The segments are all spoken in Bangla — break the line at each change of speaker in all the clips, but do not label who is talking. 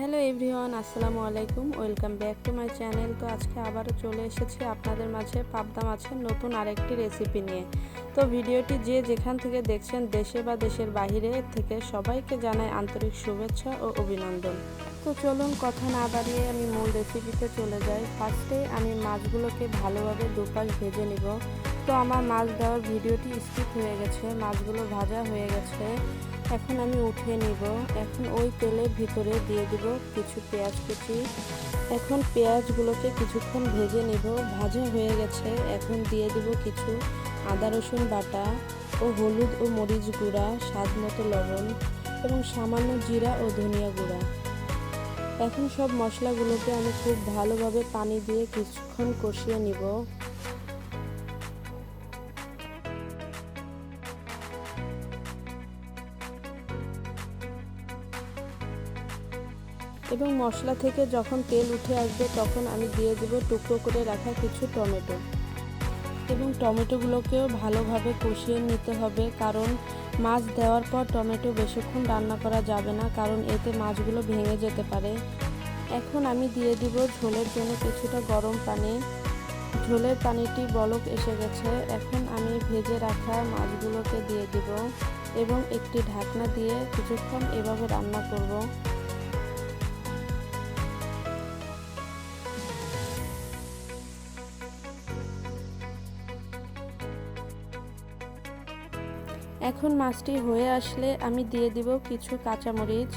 হ্যালো এভরিওয়ান, আসসালামু আলাইকুম, welcome back to my channel. তো আজকে আবারও চলে এসেছি আপনাদের মাঝে। পাবদা মাছের নতুন আরেকটি রেসিপি নিয়ে। তো ভিডিওটি যে যেখান থেকে দেখছেন দেশে বা দেশের বাহিরে থেকে সবাইকে জানাই আন্তরিক শুভেচ্ছা ও অভিনন্দন। তো চলুন কথা না বাড়িয়ে আমি মূল রেসিপিতে চলে যাই। ফার্স্টে আমি মাছগুলোকে ভালোভাবে দুপাশ ভেজে নিব। তো আমার মাছ দেওয়ার ভিডিওটি স্কিপ হয়ে গেছে, মাছগুলো ভাজা হয়ে গেছে। এখন আমি উঠিয়ে নিব। এখন ওই তেলের ভিতরে দিয়ে দিব কিছু পেঁয়াজ কুচি। এখন পেঁয়াজগুলোকে কিছুক্ষণ ভেজে নিব। ভাজা হয়ে গেছে। এখন দিয়ে দিব কিছু আদা রসুন বাটা ও হলুদ ও মরিচ গুঁড়া, স্বাদ মতো লবণ এবং সামান্য জিরা ও ধনিয়া গুঁড়া। এখন সব মশলাগুলোকে আমি খুব ভালোভাবে পানি দিয়ে কিছুক্ষণ কষিয়ে নিব। এবং মশলা থেকে যখন তেল উঠে আসবে, তখন আমি দিয়ে দেব টুকরো করে রাখা কিছু টমেটো। এবং টমেটোগুলোকেও ভালোভাবে কষিয়ে নিতে হবে। কারণ মাছ দেওয়ার পর টমেটো বেশিক্ষণ রান্না করা যাবে না, কারণ এতে মাছগুলো ভেঙে যেতে পারে। এখন আমি দিয়ে দিব ঝোলের জন্য কিছুটা গরম পানি। ঝোলের পানিটি বলক এসে গেছে। এখন আমি ভেজে রাখা মাছগুলোকে দিয়ে দিব এবং একটি ঢাকনা দিয়ে কিছুক্ষণ এভাবে রান্না করব। এখন মাছটি হয়ে আসলে আমি দিয়ে দিব কিছু কাঁচামরিচ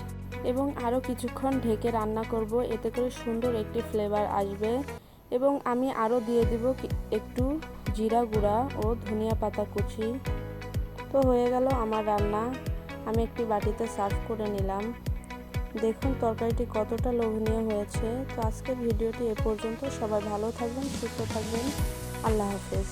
এবং আরও কিছুক্ষণ ঢেকে রান্না করব। এতে করে সুন্দর একটি ফ্লেভার আসবে এবং আমি আরও দিয়ে দিব একটু জিরা গুঁড়া ও ধনিয়া পাতা কুচি। তো হয়ে গেল আমার রান্না। আমি একটি বাটিতে সার্ভ করে নিলাম। দেখুন তরকারিটি কতটা লোভনীয় হয়েছে। তো আজকের ভিডিওটি এ পর্যন্ত। সবাই ভালো থাকবেন, সুস্থ থাকবেন। আল্লাহ হাফেজ।